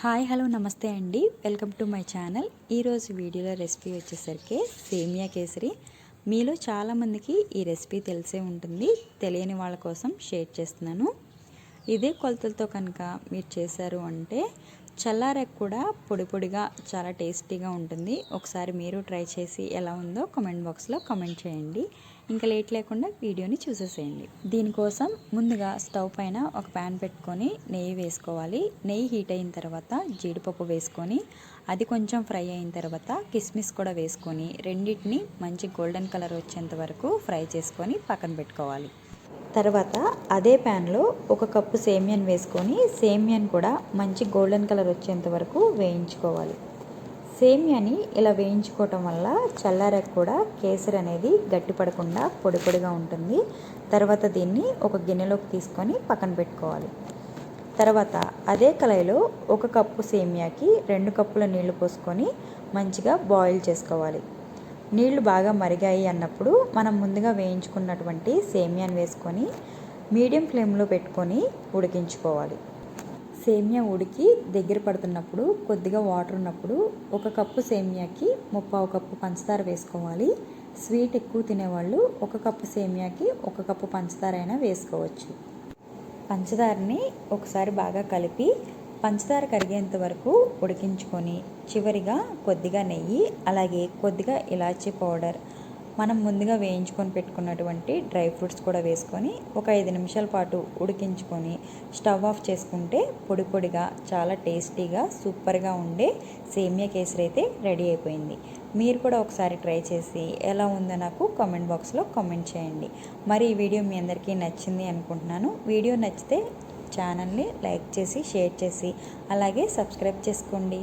Hi hello namaste అండి. Welcome to my channel. ఈరోజు వీడియోలో రెసిపీ వచ్చేసరికి సేమియా కేసరి. మీలో చాలామందికి ఈ రెసిపీ తెలిసే ఉంటుంది. తెలియని వాళ్ళ కోసం షేర్ చేస్తున్నాను. ఇదే కొలతలతో కనుక మీరు చేశారు అంటే చల్లారకు కూడా పొడి పొడిగా చాలా టేస్టీగా ఉంటుంది. ఒకసారి మీరు ట్రై చేసి ఎలా ఉందో కమెంట్ బాక్స్లో కమెంట్ చేయండి. ఇంకా లేట్ లేకుండా వీడియోని చూసేసేయండి. దీనికోసం ముందుగా స్టవ్ పైన ఒక ప్యాన్ పెట్టుకొని నెయ్యి వేసుకోవాలి. నెయ్యి హీట్ అయిన తర్వాత జీడిపప్పు వేసుకొని అది కొంచెం ఫ్రై అయిన తర్వాత కిస్మిస్ కూడా వేసుకొని రెండింటిని మంచి గోల్డెన్ కలర్ వచ్చేంత వరకు ఫ్రై చేసుకొని పక్కన పెట్టుకోవాలి. తర్వాత అదే ప్యాన్లో ఒక కప్పు సేమియాను వేసుకొని సేమియాని కూడా మంచి గోల్డెన్ కలర్ వచ్చేంత వరకు వేయించుకోవాలి. సేమియాని ఇలా వేయించుకోవటం వల్ల చల్లారాక కూడా కేసరి అనేది గట్టిపడకుండా పొడి పొడిగా ఉంటుంది. తర్వాత దీన్ని ఒక గిన్నెలోకి తీసుకొని పక్కన పెట్టుకోవాలి. తర్వాత అదే కళాయిలో ఒక కప్పు సేమియాకి రెండు కప్పుల నీళ్ళు పోసుకొని మంచిగా బాయిల్ చేసుకోవాలి. నీళ్ళు బాగా మరిగాయి అన్నప్పుడు మనం ముందుగా వేయించుకున్నటువంటి సేమియాను వేసుకొని మీడియం ఫ్లేమ్లో పెట్టుకొని ఉడికించుకోవాలి. సేమియా ఉడికి దగ్గర పడుతున్నప్పుడు కొద్దిగా వాటర్ ఉన్నప్పుడు ఒక కప్పు సేమియాకి ముప్పావు కప్పు పంచదార వేసుకోవాలి. స్వీట్ ఎక్కువ తినేవాళ్ళు ఒక కప్పు సేమియాకి ఒక కప్పు పంచదార అయినా వేసుకోవచ్చు. పంచదారని ఒకసారి బాగా కలిపి పంచదార కరిగేంత వరకు ఉడికించుకొని చివరిగా కొద్దిగా నెయ్యి అలాగే కొద్దిగా ఇలాచీ పౌడర్ మనం ముందుగా వేయించుకొని పెట్టుకున్నటువంటి డ్రై ఫ్రూట్స్ కూడా వేసుకొని ఒక ఐదు నిమిషాల పాటు ఉడికించుకొని స్టవ్ ఆఫ్ చేసుకుంటే పొడి పొడిగా చాలా టేస్టీగా సూపర్గా ఉండే సేమియా కేసరి అయితే రెడీ అయిపోయింది. మీరు కూడా ఒకసారి ట్రై చేసి ఎలా ఉందో నాకు కామెంట్ బాక్స్లో కామెంట్ చేయండి. మరి ఈ వీడియో మీ అందరికీ నచ్చింది అనుకుంటున్నాను. వీడియో నచ్చితే ఛానల్ని లైక్ చేసి షేర్ చేసి అలాగే సబ్స్క్రైబ్ చేసుకోండి.